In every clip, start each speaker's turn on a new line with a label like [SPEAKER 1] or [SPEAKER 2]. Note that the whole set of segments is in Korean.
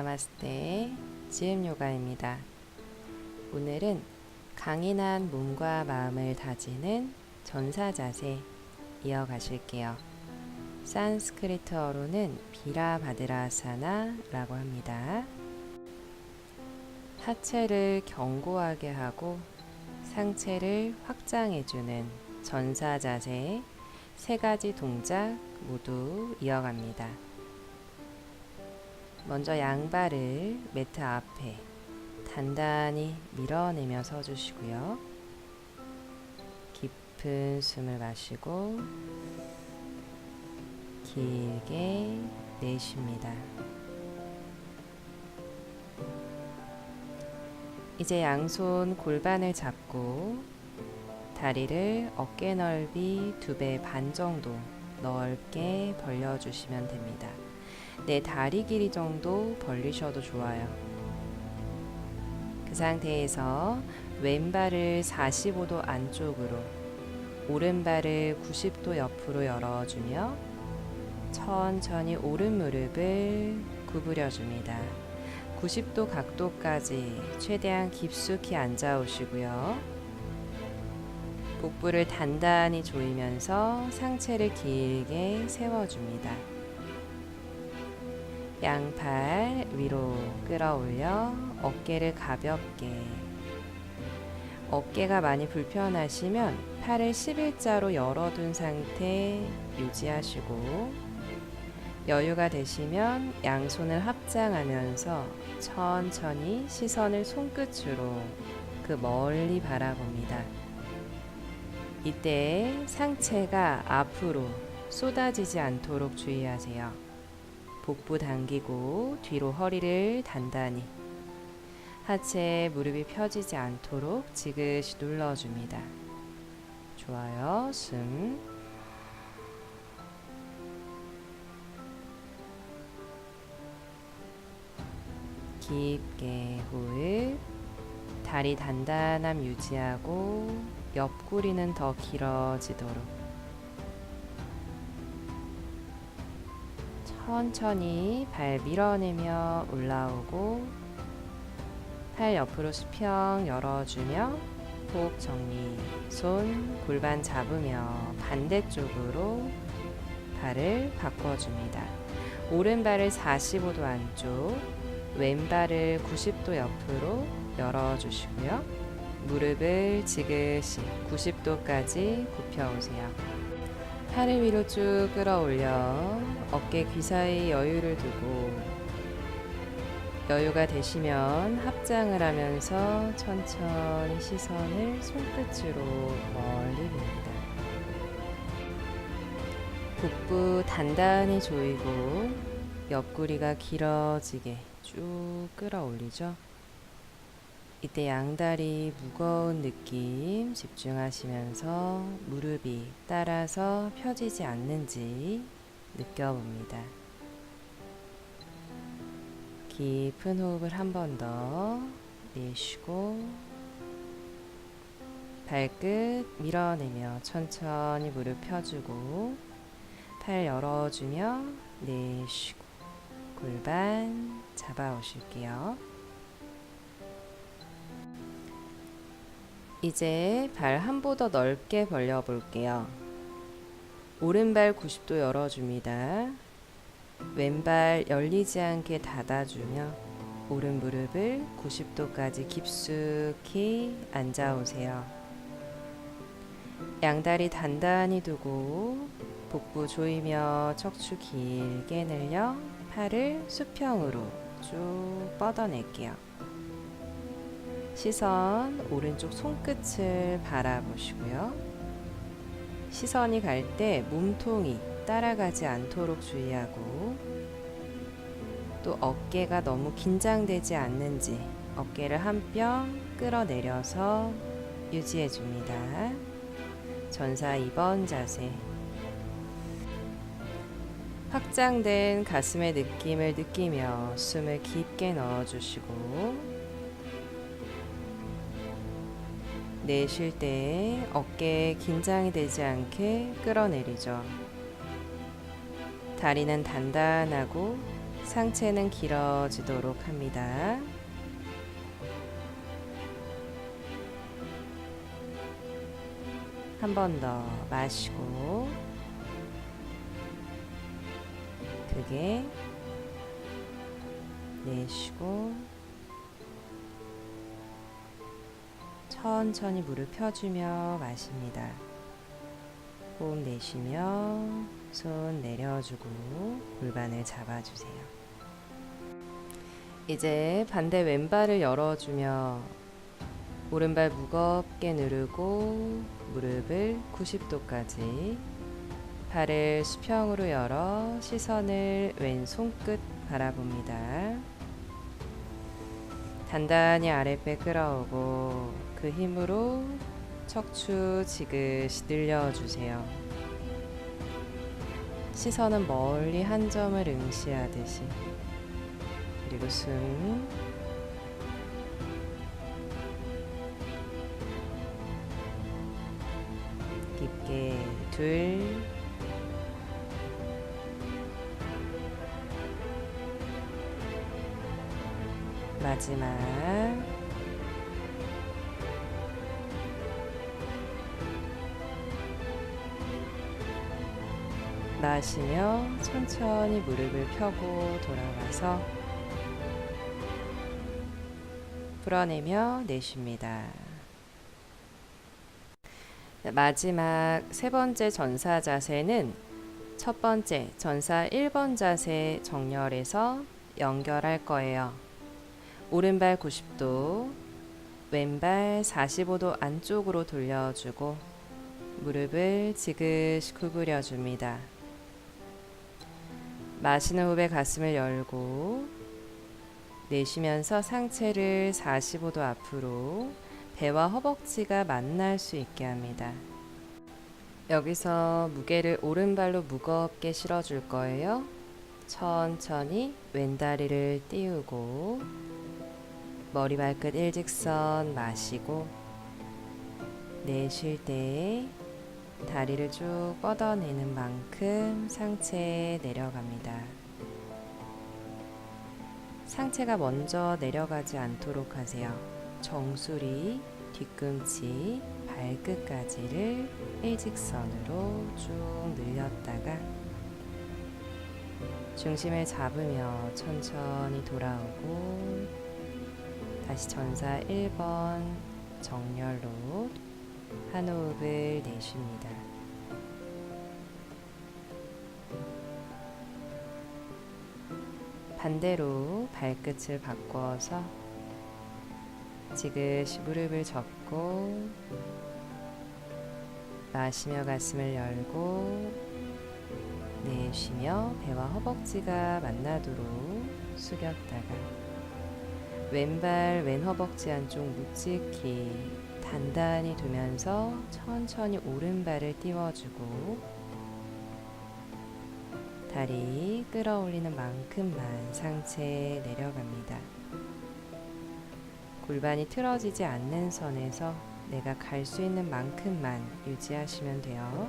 [SPEAKER 1] 나마스테 지음 요가입니다. 오늘은 강인한 몸과 마음을 다지는 전사 자세 이어가실게요. 산스크리트어로는 비라바드라사나라고 합니다. 하체를 견고하게 하고 상체를 확장해주는 전사 자세 세 가지 동작 모두 이어갑니다. 먼저 양발을 매트 앞에 단단히 밀어내며 서주시고요. 깊은 숨을 마시고 길게 내쉽니다. 이제 양손 골반을 잡고 다리를 어깨 넓이 두 배 반 정도 넓게 벌려주시면 됩니다. 내 다리 길이 정도 벌리셔도 좋아요. 그 상태에서 왼발을 45도 안쪽으로, 오른발을 90도 옆으로 열어주며 천천히 오른 무릎을 구부려줍니다. 90도 각도까지 최대한 깊숙이 앉아 오시고요. 복부를 단단히 조이면서 상체를 길게 세워줍니다. 양팔 위로 끌어올려 어깨를 가볍게 어깨가 많이 불편하시면 팔을 11자로 열어둔 상태 유지하시고 여유가 되시면 양손을 합장하면서 천천히 시선을 손끝으로 그 멀리 바라봅니다. 이때 상체가 앞으로 쏟아지지 않도록 주의하세요. 복부 당기고 뒤로 허리를 단단히 하체 무릎이 펴지지 않도록 지그시 눌러줍니다. 좋아요. 숨. 깊게 호흡. 다리 단단함 유지하고 옆구리는 더 길어지도록 천천히 발 밀어내며 올라오고 팔 옆으로 수평 열어주며 복 정리 손 골반 잡으며 반대쪽으로 발을 바꿔줍니다. 오른발을 45도 안쪽 왼발을 90도 옆으로 열어주시고요. 무릎을 지그시 90도까지 굽혀오세요. 팔을 위로 쭉 끌어올려 어깨 귀 사이 여유를 두고 여유가 되시면 합장을 하면서 천천히 시선을 손끝으로 멀리 봅니다. 복부 단단히 조이고 옆구리가 길어지게 쭉 끌어올리죠. 이때 양다리 무거운 느낌 집중하시면서 무릎이 따라서 펴지지 않는지 느껴봅니다. 깊은 호흡을 한 번 더 내쉬고 발끝 밀어내며 천천히 무릎 펴주고 팔 열어주며 내쉬고 골반 잡아오실게요. 이제 발 한 보 더 넓게 벌려 볼게요. 오른발 90도 열어줍니다. 왼발 열리지 않게 닫아주며 오른 무릎을 90도까지 깊숙이 앉아 오세요. 양다리 단단히 두고 복부 조이며 척추 길게 늘려 팔을 수평으로 쭉 뻗어낼게요. 시선 오른쪽 손끝을 바라보시고요. 시선이 갈 때 몸통이 따라가지 않도록 주의하고 또 어깨가 너무 긴장되지 않는지 어깨를 한 뼘 끌어내려서 유지해 줍니다. 전사 2번 자세. 확장된 가슴의 느낌을 느끼며 숨을 깊게 넣어 주시고 내쉴 때 어깨에 긴장이 되지 않게 끌어내리죠. 다리는 단단하고 상체는 길어지도록 합니다. 한 번 더 마시고 크게 내쉬고 천천히 물을 펴주며 마십니다. 호흡 내쉬며 손 내려주고 골반을 잡아주세요. 이제 반대 왼발을 열어주며 오른발 무겁게 누르고 무릎을 90도까지 발을 수평으로 열어 시선을 왼 손끝 바라봅니다. 단단히 아랫배 끌어오고 그 힘으로 척추 지그시 늘려주세요. 시선은 멀리 한 점을 응시하듯이 그리고 숨. 깊게 둘. 마지막 마시며 천천히 무릎을 펴고 돌아와서 풀어내며 내쉽니다. 마지막 세 번째 전사 자세는 첫 번째 전사 1번 자세 정렬해서 연결할 거예요. 오른발 90도, 왼발 45도 안쪽으로 돌려주고 무릎을 지그시 구부려 줍니다. 마시는 호흡에 가슴을 열고 내쉬면서 상체를 45도 앞으로 배와 허벅지가 만날 수 있게 합니다. 여기서 무게를 오른발로 무겁게 실어줄 거예요. 천천히 왼다리를 띄우고 머리 발끝 일직선 마시고 내쉴 때 다리를 쭉 뻗어내는 만큼 상체에 내려갑니다. 상체가 먼저 내려가지 않도록 하세요. 정수리, 뒤꿈치, 발끝까지를 일직선으로 쭉 늘렸다가 중심을 잡으며 천천히 돌아오고 다시 전사 1번 정렬로 한 호흡을 내쉽니다. 반대로 발끝을 바꿔서 지그시 무릎을 접고 마시며 가슴을 열고 내쉬며 배와 허벅지가 만나도록 숙였다가 왼발 왼 허벅지 안쪽 묵직히 단단히 두면서 천천히 오른발을 띄워주고 다리 끌어올리는 만큼만 상체에 내려갑니다. 골반이 틀어지지 않는 선에서 내가 갈 수 있는 만큼만 유지하시면 돼요.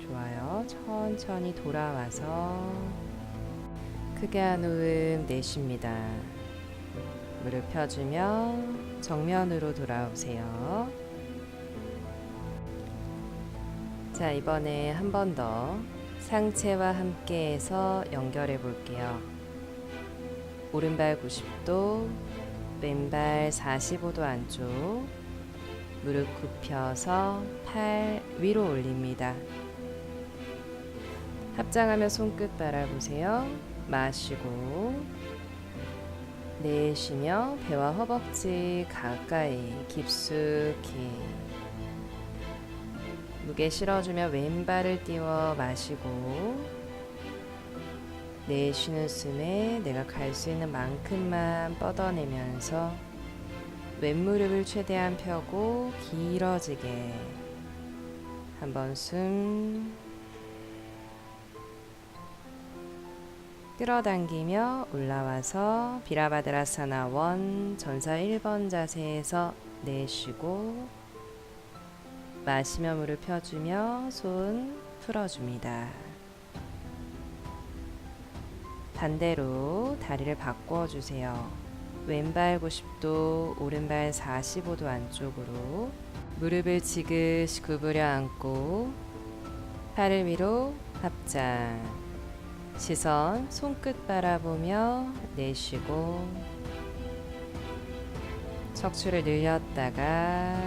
[SPEAKER 1] 좋아요. 천천히 돌아와서 크게 한 호흡 내쉽니다. 무릎 펴주며 정면으로 돌아오세요. 자, 이번에 한 번 더 상체와 함께 해서 연결해 볼게요. 오른발 90도, 왼발 45도 안쪽, 무릎 굽혀서 팔 위로 올립니다. 합장하며 손끝 바라보세요. 마시고, 내쉬며 배와 허벅지 가까이 깊숙이 무게 실어주며 왼발을 띄워 마시고 내쉬는 숨에 내가 갈 수 있는 만큼만 뻗어내면서 왼무릎을 최대한 펴고 길어지게 한번 숨 끌어당기며 올라와서 비라바드라사나 원 전사 1번 자세에서 내쉬고 마시며 물을 펴주며 손 풀어줍니다. 반대로 다리를 바꿔 주세요. 왼발 90도, 오른발 45도 안쪽으로 무릎을 지그시 구부려 앉고 팔을 위로 합장 시선 손끝 바라보며 내쉬고 척추를 늘렸다가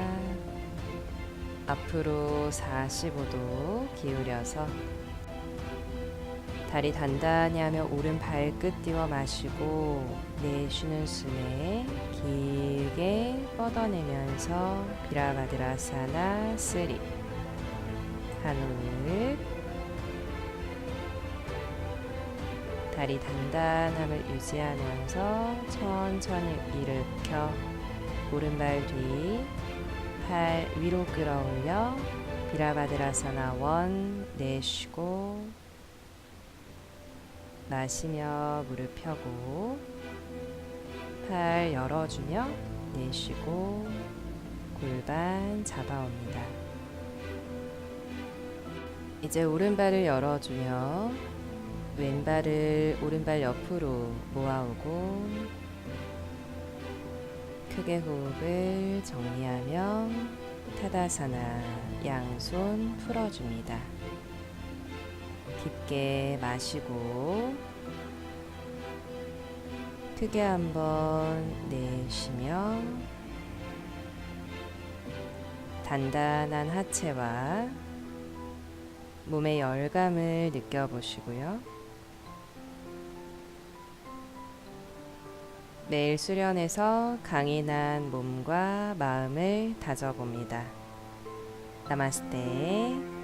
[SPEAKER 1] 앞으로 45도 기울여서 다리 단단히 하며 오른 발끝 띄워 마시고 내쉬는 숨에 길게 뻗어내면서 비라바드라사나 3 한호흡 다리 단단함을 유지하면서 천천히 일으켜 오른발 뒤, 팔 위로 끌어올려 비라바드라사나 원 내쉬고 마시며 무릎 펴고 팔 열어주며 내쉬고 골반 잡아옵니다. 이제 오른발을 열어주며 왼발을 오른발 옆으로 모아오고 크게 호흡을 정리하며 타다사나 양손 풀어줍니다. 깊게 마시고 크게 한번 내쉬며 단단한 하체와 몸의 열감을 느껴보시고요. 매일 수련해서 강인한 몸과 마음을 다져봅니다. 나마스테.